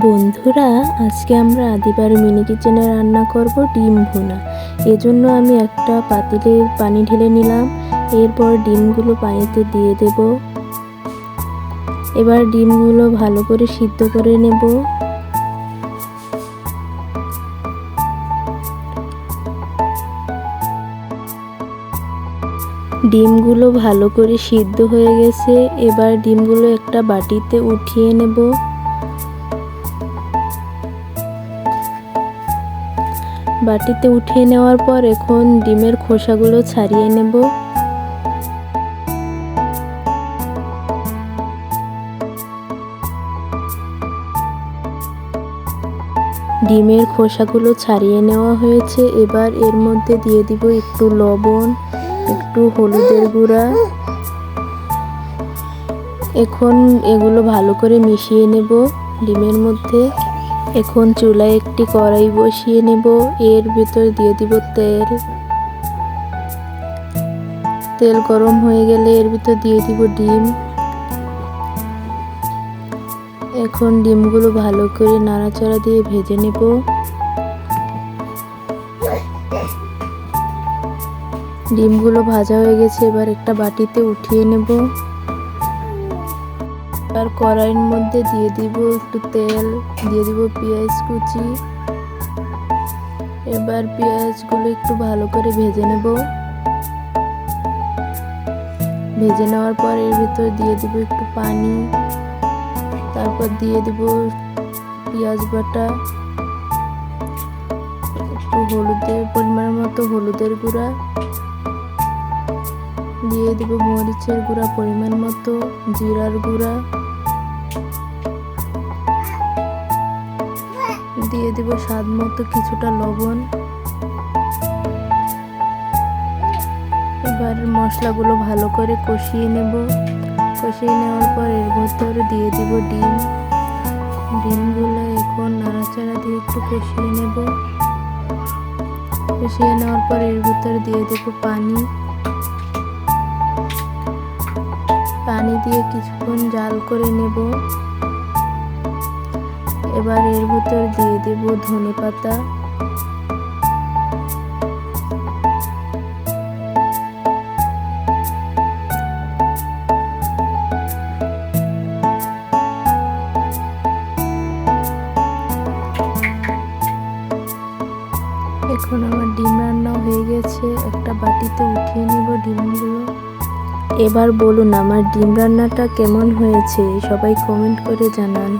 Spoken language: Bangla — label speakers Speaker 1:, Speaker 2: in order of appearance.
Speaker 1: বন্ধুরা, আজকে আমরা আদিবার মিনি কিচেনে রান্না করব ডিম ভুনা। এজন্য আমি একটা পাতিলে পানি ঢেলে নিলাম। এরপর ডিমগুলো পানিতে দিয়ে দেব। এবার ডিমগুলো ভালো করে সিদ্ধ করে নেব। ডিমগুলো ভালো করে সিদ্ধ হয়ে গেছে। এবার ডিমগুলো একটা বাটিতে উঠিয়ে নেব। বাটিতে উঠিয়ে নেওয়ার পর এখন ডিমের খোসাগুলো ছাড়িয়ে নেব। ডিমের খোসাগুলো ছাড়িয়ে নেওয়া হয়েছে। এবার এর মধ্যে দিয়ে দিব একটু লবণ, একটু হলুদের গুঁড়া। এখন এগুলো ভালো করে মিশিয়ে নেব ডিমের মধ্যে। এখন চুলায় একটি কড়াই বসিয়ে নেব। এর ভিতর দিয়ে দিব তেল। তেল গরম হয়ে গেলে এর ভিতর দিয়ে দিব ডিম। এখন ডিমগুলো ভালো করে নাড়াচাড়া দিয়ে ভেজে নেব। ডিমগুলো ভাজা হয়ে গেছে, এবার একটা বাটিতে উঠিয়ে নেব। আর কড়াইয়ের মধ্যে দিয়ে দিব একটু তেল, দিয়ে দিব পেঁয়াজ কুচি। এবার পেঁয়াজগুলো একটু ভালো করে ভেজে নেব। ভেজে নেওয়ার পর এর ভিতর দিয়ে দিব একটু পানি। তারপর দিয়ে দিব পেঁয়াজ বাটা। একটু হলুদের পরিমাণ মতো হলুদের গুঁড়া। দিয়ে দিব মরিচের গুঁড়া পরিমাণ মতো, জিরার গুঁড়া। দিয়ে দিব স্বাদ মতো কিছুটা লবণ। এবার মশলাগুলো ভালো করে কষিয়ে নেব। কষিয়ে নেওয়ার পর এর ভেতরে দিয়ে দিব ডিম। ডিমগুলো এখন নাড়াচাড়া দিয়ে একটু কষিয়ে নেব। কষিয়ে নেওয়ার পর এর ভিতরে দিয়ে দেব পানি। পানি দিয়ে কিছুক্ষণ জাল করে নেব। এবার এর ভিতর দিয়ে দেব ধনে পাতা। এখন আমার ডিম রান্না হয়ে গেছে। একটা বাটিতে উঠিয়ে নেব ডিমগুলো। এবার বলুন আমার ডিম রান্নাটা কেমন হয়েছে? সবাই কমেন্ট করে জানান।